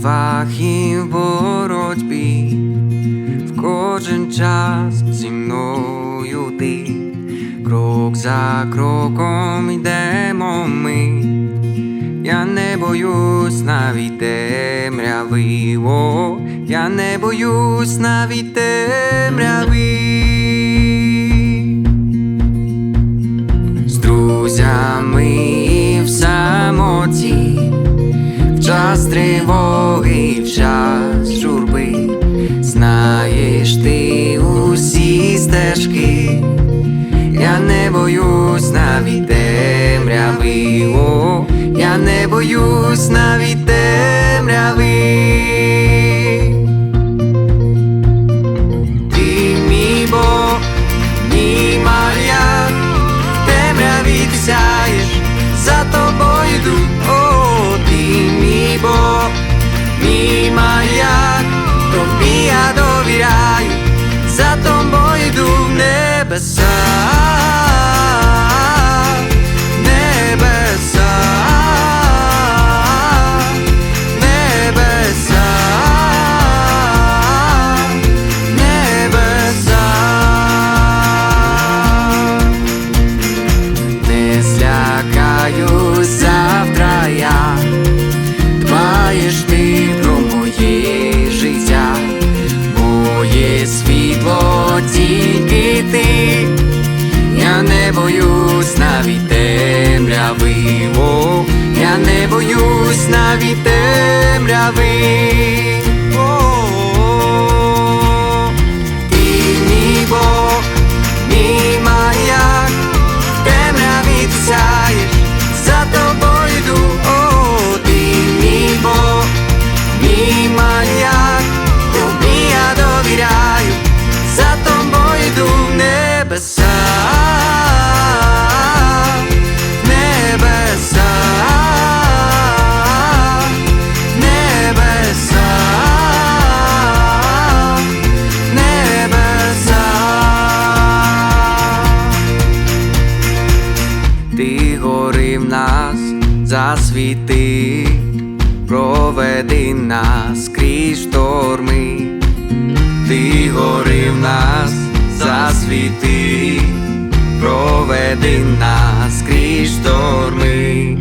битвах і в боротьбі, в кожен час зі мною ти, крок за кроком йдемо ми. Я не боюсь навіть темряви, о, я не боюсь навіть темряви. З друзями час тривоги, в час журби, знаєш ти усі стежки. Я не боюсь навіть темряви, о, я не боюсь навіть темряви. Ти мій Бог, мій в темряві ти сяєш, за тобою йду, о, bo Mi ja to mi ja za Zato moji idu nebesa навіть темряви. О, ти мій Бог, мій маяк, темряві сяєш, за тобою йду, о, ти мій Бог, мій маяк, тобі я довіряю, за тобою йду в. Небеса, засвіти, проведи нас крізь шторми, ти гори в нас засвіти, проведи нас крізь шторми,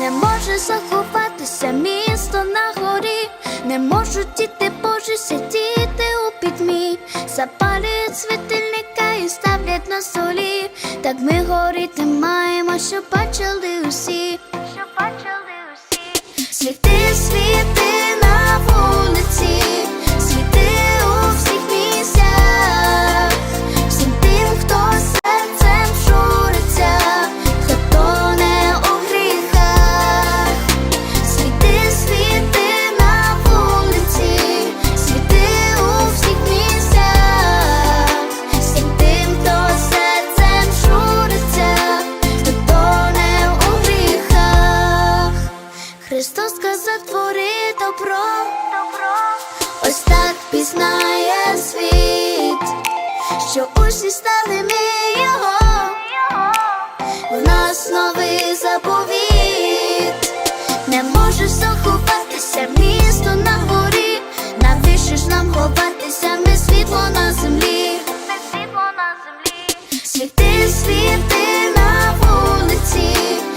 Не може заховатися місто на горі, не можуть діти Божі сидіти у пітьмі, запалюють світильника і ставлять на столі. Так ми горіти маємо, що бачили усі. Що бачили усі. Світи, світи на Христос сказав твори добро, ось так пізнає світ, що усі стали ми його, в нас новий заповіт, не може заховатися місто на горі, навіщо ж нам ховатися, ми світло на землі, світи, світи на вулиці, світи у всіх місцях.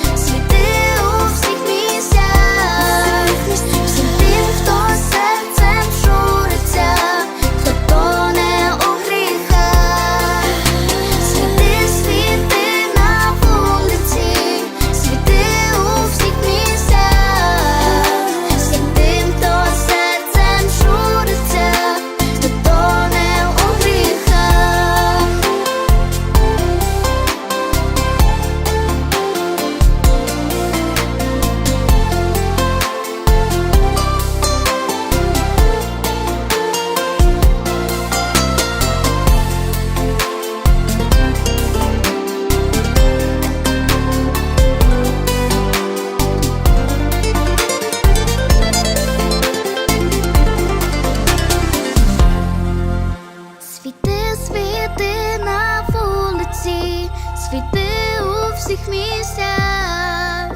Світи у всіх місцях,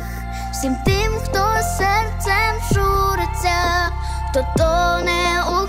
всім тим, хто серцем журиться, хто тоне у